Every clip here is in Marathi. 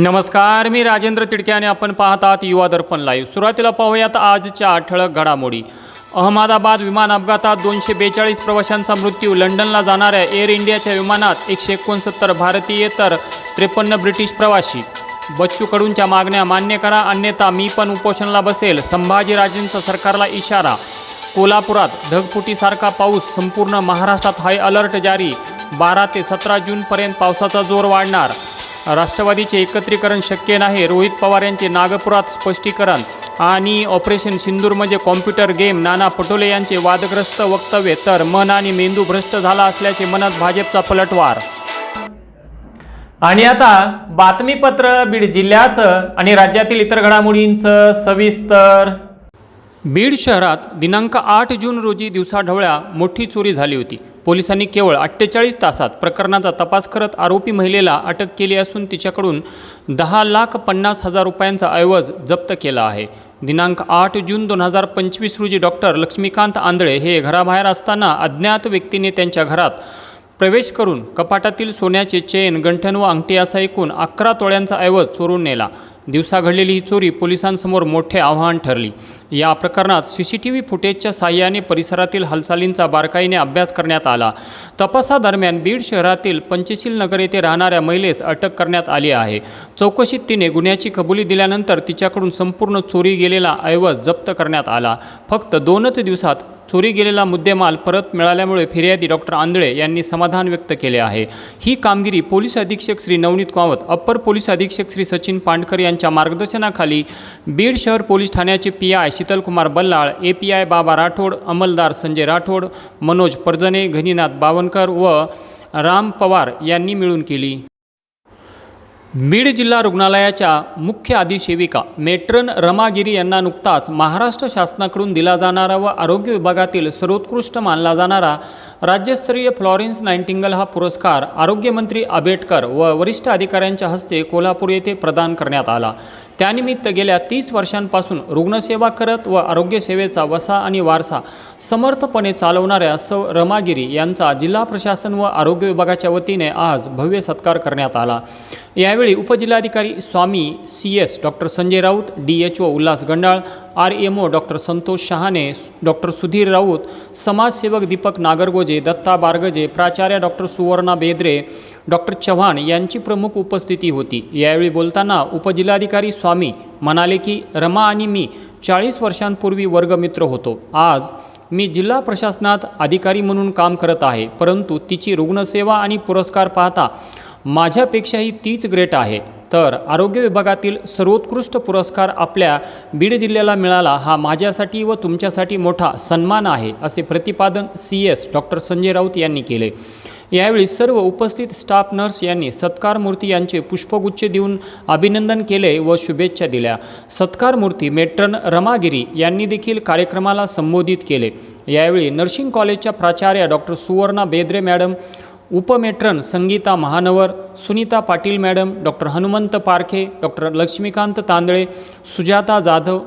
नमस्कार मी राजेंद्र तिडके आणि आपण पाहत आहात युवा दर्पण लाईव्ह सुरुवातीला पाहूयात आजच्या ठळक घडामोडी. अहमदाबाद विमान अपघातात दोनशे बेचाळीस प्रवाशांचा मृत्यू. लंडनला जाणाऱ्या एअर इंडियाच्या विमानात एकशे एकोणसत्तर भारतीय तर त्रेपन्न ब्रिटिश प्रवासी. बच्चू कडूंच्या मागण्या मान्य करा अन्यथा मी पण उपोषणाला बसेल संभाजीराजेंचा सरकारला इशारा. कोल्हापुरात ढगफुटीसारखा पाऊस संपूर्ण महाराष्ट्रात हाय अलर्ट जारी. बारा ते सतरा जूनपर्यंत पावसाचा जोर वाढणार. राष्ट्रवादीचे एकत्रीकरण शक्य नाही. रोहित पवार यांचे नागपुरात स्पष्टीकरण आणि ऑपरेशन सिंदूर म्हणजे कॉम्प्युटर गेम. नाना पटोले यांचे वादग्रस्त वक्तव्य तर मन आणि मेंदू भ्रष्ट झाला असल्याचे म्हणत भाजपचा पलटवार. आणि आता बातमीपत्र बीड जिल्ह्याचं आणि राज्यातील इतर घडामोडींचं सविस्तर. बीड शहरात दिनांक आठ जून रोजी दिवसाढवळ्या मोठी चोरी झाली होती. पोलिसांनी केवळ अठ्ठेचाळीस तासात प्रकरणाचा तपास करत आरोपी महिलेला अटक केली असून तिच्याकडून दहा लाख पन्नास हजार रुपयांचा ऐवज जप्त केला आहे. दिनांक आठ जून दोन हजार पंचवीस रोजी डॉक्टर लक्ष्मीकांत आंधळे हे घराबाहेर असताना अज्ञात व्यक्तीने त्यांच्या घरात प्रवेश करून कपाटातील सोन्याचे चेन गंठण व अंगठी असा एकूण अकरा तोळ्यांचा ऐवज चोरून नेला. दिवसा घडलेली ही चोरी पोलिसांसमोर मोठे आव्हान ठरली. या प्रकरणात सी सी टी व्ही फुटेजच्या साह्याने परिसरातील हालचालींचा बारकाईने अभ्यास करण्यात आला. तपासादरम्यान बीड शहरातील पंचशील नगर येथे राहणाऱ्या महिलेस अटक करण्यात आली आहे. चौकशीत तिने गुन्ह्याची कबुली दिल्यानंतर तिच्याकडून संपूर्ण चोरी गेलेला ऐवज जप्त करण्यात आला. फक्त दोनच दिवसात चोरी गेलेला मुद्देमाल परत मिळाल्यामुळे फिर्यादी डॉक्टर आंधळे यांनी समाधान व्यक्त केले आहे. ही कामगिरी पोलीस अधीक्षक श्री नवनीत कावत अप्पर पोलीस अधीक्षक श्री सचिन पांडकर यांच्या मार्गदर्शनाखाली बीड शहर पोलीस ठाण्याचे P I Shitalkumar Ballal A P I Baba Rathod अंमलदार Sanjay Rathod Manoj Parjane घनीनाथ Bawankar व राम पवार यांनी मिळून केली. बीड जिल्हा रुग्णालयाच्या मुख्य अधिसेविका मेट्रन रमागिरी यांना नुकताच महाराष्ट्र शासनाकडून दिला जाणारा व आरोग्य विभागातील सर्वोत्कृष्ट मानला जाणारा राज्यस्तरीय फ्लॉरेन्स नाईन्टिंगल हा पुरस्कार आरोग्यमंत्री आंबेडकर व वरिष्ठ अधिकाऱ्यांच्या हस्ते कोल्हापूर येथे प्रदान करण्यात आला. त्यानिमित्त गेल्या तीस वर्षांपासून रुग्णसेवा करत व आरोग्यसेवेचा वसा आणि वारसा समर्थपणे चालवणाऱ्या सौ. रमागिरी यांचा जिल्हा प्रशासन व आरोग्य विभागाच्या वतीने आज भव्य सत्कार करण्यात आला. यावेळी उपजिल्हाधिकारी Swami C S doctor Sanjay Raut D H O Ulhas Gandal R M O doctor Santosh Shahane doctor Sudhir Raut समाजसेवक दीपक नागरगोजे दत्ता बारगजे प्राचार्य डॉक्टर सुवर्णा बेद्रे डॉक्टर चव्हाण यांची प्रमुख उपस्थिती होती. यावेळी बोलताना उपजिल्हाधिकारी स्वामी म्हणाले की रमा आणि मी चाळीस वर्षांपूर्वी वर्गमित्र होतो. आज मी जिल्हा प्रशासनात अधिकारी म्हणून काम करत आहे परंतु तिची रुग्णसेवा आणि पुरस्कार पाहता माझ्यापेक्षाही तीच ग्रेट आहे. तर आरोग्य विभागातील सर्वोत्कृष्ट पुरस्कार आपल्या बीड जिल्ह्याला मिळाला. हा माझ्यासाठी व तुमच्यासाठी मोठा सन्मान आहे असे प्रतिपादन C S doctor Sanjay Raut यांनी केले. यावेळी सर्व उपस्थित स्टाफ नर्स यांनी सत्कार मूर्ती यांचे पुष्पगुच्छ देऊन अभिनंदन केले व शुभेच्छा दिल्या. सत्कार मूर्ती मेट्रन रमागिरी यांनी देखील कार्यक्रमाला संबोधित केले. यावेळी नर्सिंग कॉलेजच्या प्राचार्या doctor Suvarna Bedre madam उपमेट्रन Sangeeta Mahanavar Sunita Patil madam doctor Hanumant Parkhe doctor Laxmikant Tandale Sujata Jadhav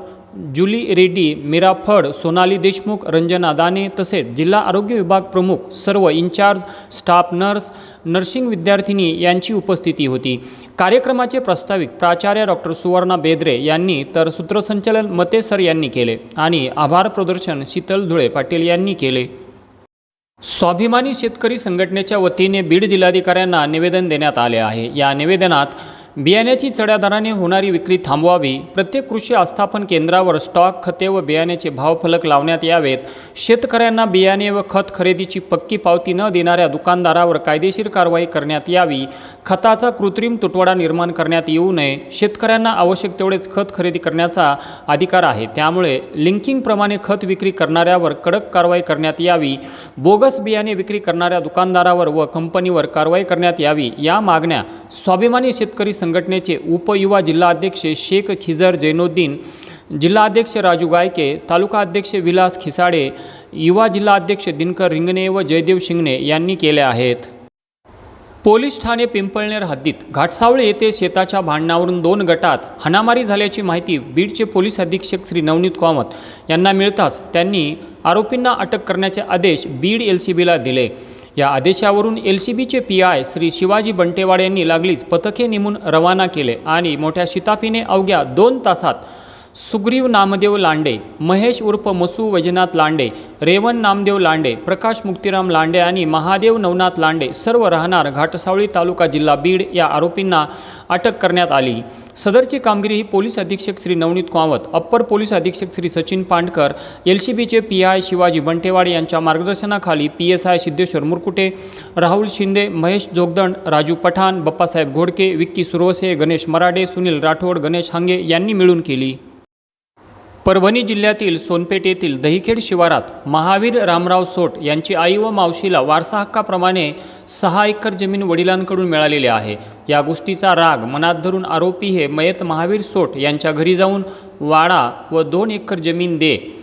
Julie Reddy Meera Phad Sonali Deshmukh Ranjana Dane तसेच जिल्हा आरोग्य विभाग प्रमुख सर्व इन्चार्ज स्टाफ नर्स नर्सिंग विद्यार्थिनी यांची उपस्थिती होती. कार्यक्रमाचे प्रास्ताविक प्राचार्य डॉक्टर सुवर्णा बेद्रे यांनी तर सूत्रसंचालन मते सर यांनी केले आणि आभार प्रदर्शन शीतल धुळे पाटील यांनी केले. स्वाभिमानी शेतकरी संघटनेच्या वतीने बीड जिल्हाधिकाऱ्यांना निवेदन देण्यात आले आहे. या निवेदनात बियाण्याची चढ्या दराने होणारी विक्री थांबवावी प्रत्येक कृषी आस्थापन केंद्रावर स्टॉक खते व बियाण्याचे भावफलक लावण्यात यावेत. शेतकऱ्यांना बियाणे व खत खरेदीची पक्की पावती न देणाऱ्या दुकानदारावर कायदेशीर कारवाई करण्यात यावी. खताचा कृत्रिम तुटवडा निर्माण करण्यात येऊ नये. शेतकऱ्यांना आवश्यक तेवढेच खत खरेदी करण्याचा अधिकार आहे. त्यामुळे लिंकिंगप्रमाणे खत विक्री करणाऱ्यावर कडक कारवाई करण्यात यावी. बोगस बियाणे विक्री करणाऱ्या दुकानदारावर व कंपनीवर कारवाई करण्यात यावी. या मागण्या स्वाभिमानी शेतकरी संघटनेचे उपयुवा जिल्हाध्यक्ष शेख खिजर जैनुद्दीन जिल्हाध्यक्ष राजू गायके तालुका अध्यक्ष विलास खिसाडे युवा जिल्हाध्यक्ष दिनकर रिंगणे व जयदेव शिंगणे यांनी केले आहेत. पोलीस ठाणे पिंपळनेर हद्दीत घाटसावळे येथे शेताच्या भांडणावरून दोन गटात हाणामारी झाल्याची माहिती बीडचे पोलीस अधीक्षक श्री नवनीत कामत यांना मिळताच त्यांनी आरोपींना अटक करण्याचे आदेश बीड एल सी बीला दिले. या आदेशावरून एल सी बीचे पी आय श्री शिवाजी बंटेवाड यांनी लागलीच पथके नेमून रवाना केले आणि मोठ्या शिताफीने अवघ्या दोन तासात सुग्रीव नामदेव लांडे महेश उर्फ मसू वैजनाथ लांडे रेवन नामदेव लांडे प्रकाश मुक्तिराम लांडे आणि महादेव नवनाथ लांडे सर्व राहणार घाटसावळी तालुका जिल्हा बीड या आरोपींना अटक करण्यात आली. सदरची कामगिरी ही पोलीस अधीक्षक श्री नवनीत कावत अप्पर पोलीस अधीक्षक श्री सचिन पांडकर एल सी बीचे पी आय शिवाजी बंटेवाड यांच्या मार्गदर्शनाखाली P S I Siddheshwar Murkute Rahul Shinde Mahesh Jogdand Raju Pathan Bappasaheb Ghodke Vicky Surwase Ganesh Marade Sunil Rathod Ganesh Hange यांनी मिळून केली. परभणी जिल्ह्यातील सोनपेठ येथील दहिखेड शिवारात महावीर रामराव सोट यांची आई व मावशीला वारसा हक्काप्रमाणे सहा एकर जमीन वडिलांकडून मिळालेली आहे. या गोष्टीचा राग मनात धरून आरोपी हे मयत महावीर सोट यांच्या घरी जाऊन वाडा व दोन एकर जमीन दे.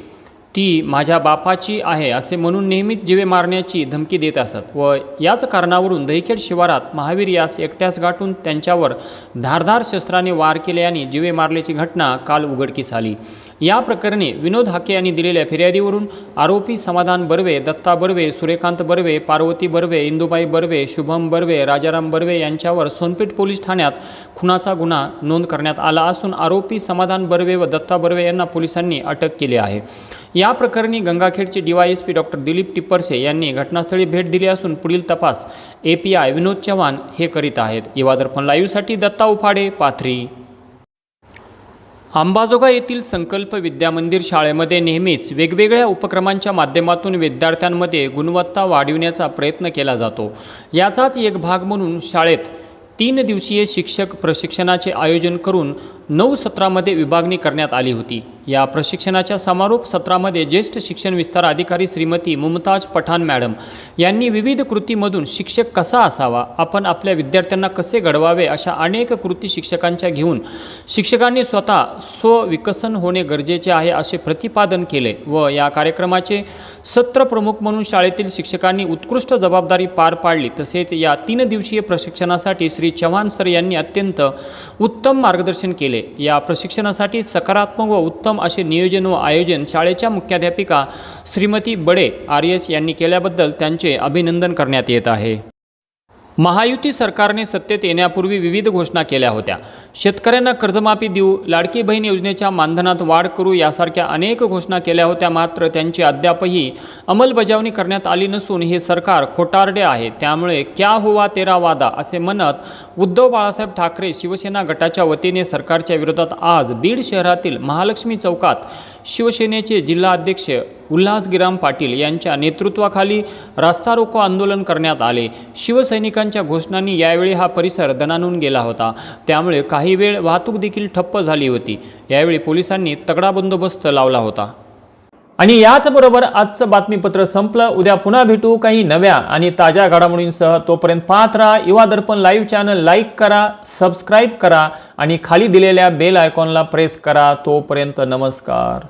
ती माझ्या बापाची आहे असे म्हणून नेहमीच जिवे मारण्याची धमकी देत असत व याच कारणावरून दहिखेड शिवारात महावीर यास एकट्यास गाठून त्यांच्यावर धारधार शस्त्राने वार केले आणि जिवे मारल्याची घटना काल उघडकीस आली. या प्रकरणी विनोद हाके यांनी दिलेल्या फिर्यादीवरून आरोपी समाधान बर्वे दत्ता बर्वे सूर्यकांत बर्वे पार्वती बर्वे इंदुबाई बर्वे शुभम बर्वे राजाराम बर्वे यांच्यावर सोनपेठ पोलीस ठाण्यात खुनाचा गुन्हा नोंद करण्यात आला असून आरोपी समाधान बर्वे व दत्ता बर्वे यांना पोलिसांनी अटक केली आहे. या प्रकरणी गंगाखेडचे डीवायएसपी डॉक्टर दिलीप टिप्परसे यांनी घटनास्थळी भेट दिली असून पुढील तपास A P I Vinod Chavan हे करीत आहेत. इवादर्पण लाईव्हसाठी दत्ता उफाडे पाथरी. अंबाजोगा येथील संकल्प विद्यामंदिर शाळेमध्ये नेहमीच वेगवेगळ्या उपक्रमांच्या माध्यमातून विद्यार्थ्यांमध्ये गुणवत्ता वाढविण्याचा प्रयत्न केला जातो. याचाच एक भाग म्हणून शाळेत तीन दिवसीय शिक्षक प्रशिक्षणाचे आयोजन करून नऊ सत्रामध्ये विभागणी करण्यात आली होती. या प्रशिक्षणाच्या समारोप सत्रामध्ये ज्येष्ठ शिक्षण विस्तार अधिकारी श्रीमती मुमताज पठाण मॅडम यांनी विविध कृतीमधून शिक्षक कसा असावा आपण आपल्या विद्यार्थ्यांना कसे घडवावे अशा अनेक कृती शिक्षकांच्या घेऊन शिक्षकांनी स्वतः स्वविकसन होणे गरजेचे आहे असे प्रतिपादन केले व या कार्यक्रमाचे सत्र प्रमुख म्हणून शाळेतील शिक्षकांनी उत्कृष्ट जबाबदारी पार पाडली. तसेच या तीन दिवसीय प्रशिक्षणासाठी श्री चव्हाण सर यांनी अत्यंत उत्तम मार्गदर्शन केले. या प्रशिक्षणासाठी सकारात्मक व उत्तम असे नियोजन व आयोजन शाळेच्या मुख्याध्यापिका श्रीमती बडे आर एस यांनी केल्याबद्दल त्यांचे अभिनंदन करण्यात येत आहे. महायुती सरकारने सत्तेत येण्यापूर्वी विविध घोषणा केल्या होत्या. शेतकऱ्यांना कर्जमाफी देऊ लाडकी बहीण योजनेच्या मानधनात वाढ करू यासारख्या अनेक घोषणा केल्या होत्या मात्र त्यांची अद्यापही अंमलबजावणी करण्यात आली नसून हे सरकार खोटारडे आहे. त्यामुळे क्या हुवा तेरा वादा असे म्हणत उद्धव बाळासाहेब ठाकरे शिवसेना गटाच्या वतीने सरकारच्या विरोधात आज बीड शहरातील महालक्ष्मी चौकात शिवसेनेचे जिल्हा अध्यक्ष उल्हास गिराम पाटील यांच्या नेतृत्वाखाली रास्ता रोको आंदोलन करण्यात आले. शिवसैनिकांच्या घोषणांनी यावेळी हा परिसर दणानून गेला होता. त्यामुळे काही वेळ वाहतूक देखील ठप्प झाली होती. यावेळी पोलिसांनी तगडा बंदोबस्त लावला होता. आणि याचबरोबर आजचं बातमीपत्र संपलं. उद्या पुन्हा भेटू. काही नव्या आणि ताज्या घडामोडींसह तोपर्यंत पाहत राहा. Yuva Darpan live channel like करा सबस्क्राईब करा आणि खाली दिलेल्या बेल आयकॉनला प्रेस करा. तोपर्यंत नमस्कार.